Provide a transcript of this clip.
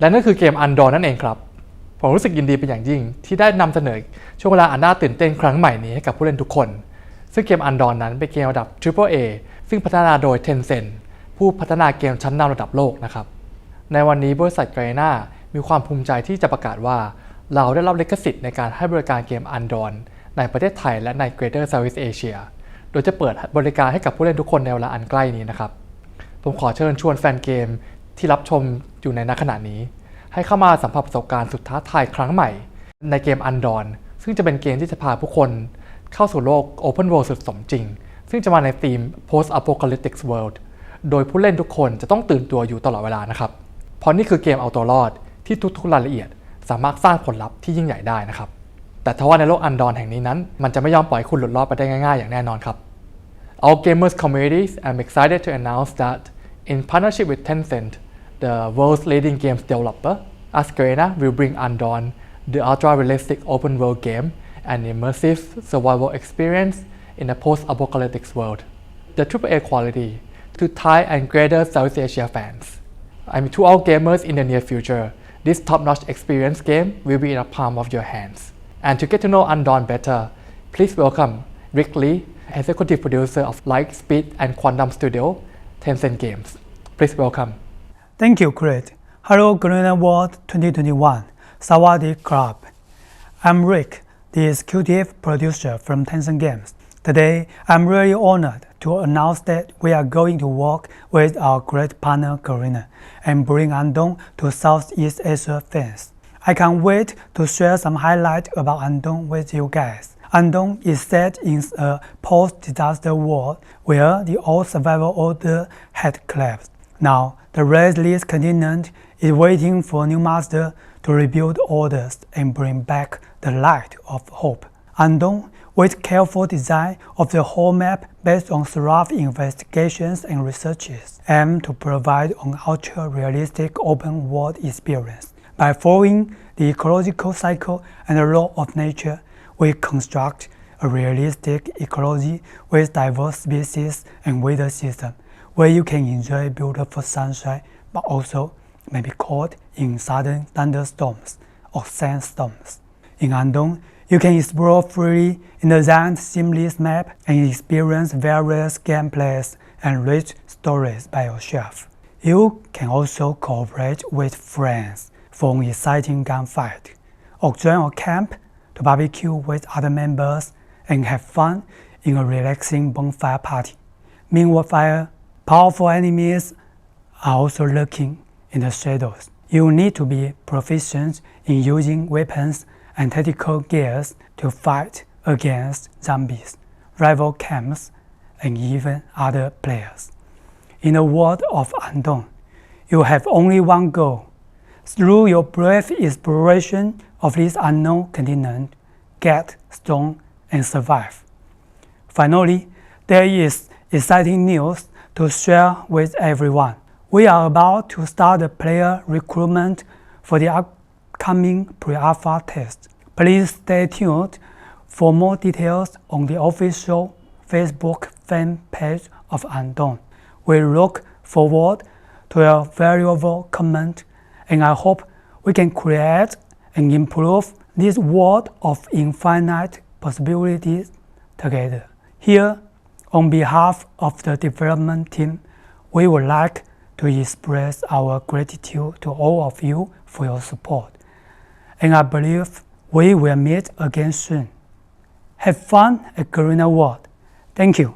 และนั่นคือเกมอันดอนั่นเองครับ ผมรู้สึกยินดีเป็นอย่างยิ่ง ที่ได้นำเสนอช่วงเวลาอันน่าตื่นเต้นครั้งใหม่นี้ให้กับผู้เล่นทุกคน ซึ่งเกมอันดอนนั้นเป็นเกมระดับ Triple A ซึ่งพัฒนาโดย Tencent ผู้พัฒนาเกมชั้นนำระดับโลกนะครับ ในวันนี้บริษัทไกรนามีความภูมิใจที่จะประกาศว่า เราได้รับลิขสิทธิ์ในการให้บริการเกมอันดอนในประเทศไทยและใน Greater Southeast Asia โดยจะเปิดบริการให้กับผู้เล่นทุกคนในเวลาอันใกล้นี้นะครับ ผมขอเชิญชวนแฟนเกม ที่รับชมอยู่ในณขณะนี้ ให้เข้ามาสัมผัสประสบการณ์สุดท้าทายครั้งใหม่ ในเกมอันดอนซึ่งจะเป็นเกมที่จะพาผู้คนเข้าสู่โลก Open World สุดสมจริง ซึ่งจะมาในธีม Post Apocalyptic World โดยผู้เล่นทุกคนจะต้องตื่นตัวอยู่ตลอดเวลานะครับ เพราะนี่คือเกมเอาตัวรอดที่ทุกๆรายละเอียด สามารถสร้างผลลัพธ์ที่ยิ่งใหญ่ได้นะครับ แต่ทว่าในโลกอันดอนแห่งนี้นั้น มันจะไม่ยอมปล่อยคุณหลุดรอดไปได้ง่ายๆ อย่างแน่นอนครับ All gamers communities, I'm excited to announce that in partnership with Tencent, the world's leading games developer, Asgarena will bring Undone, the ultra-realistic open-world game, an immersive survival experience in a post-apocalyptic world. The AAA quality to Thai and greater Southeast Asia fans. I mean, to all gamers in the near future, this top-notch experience game will be in the palm of your hands. And to get to know Undone better, please welcome Rick Lee, executive producer of Lightspeed and Quantum Studio, Tencent Games. Please welcome. Thank you, Craig. Hello, Green Award 2021. Sawadee Club. I'm Rick, the executive producer from Tencent Games. Today, I'm really honored to announce that we are going to work with our great partner Garena and bring Andong to Southeast Asia fans. I can't wait to share some highlights about Andong with you guys. Andong is set in a post-disaster world where the old survival order had collapsed. Now, the restless continent is waiting for a new master to rebuild orders and bring back the light of hope. Andong, with careful design of the whole map based on thorough investigations and researches, aim to provide an ultra-realistic open world experience. By following the ecological cycle and the law of nature, we construct a realistic ecology with diverse species and weather system where you can enjoy beautiful sunshine but also may be caught in sudden thunderstorms or sandstorms. In Andong, you can explore freely in the giant seamless map and experience various gameplays and rich stories by yourself. You can also cooperate with friends for an exciting gunfight, or join a camp to barbecue with other members and have fun in a relaxing bonfire party. Meanwhile, powerful enemies are also lurking in the shadows. You need to be proficient in using weapons and tactical gears to fight against zombies, rival camps, and even other players. In the world of Andong, you have only one goal. Through your brave exploration of this unknown continent, get strong and survive. Finally, there is exciting news to share with everyone. We are about to start the player recruitment for the upcoming pre-alpha test. Please stay tuned for more details on the official Facebook fan page of Andong. We look forward to your valuable comment and I hope we can create and improve this world of infinite possibilities together. Here, on behalf of the development team, we would like to express our gratitude to all of you for your support. And I believe we will meet again soon. Have fun at Garena World. Thank you.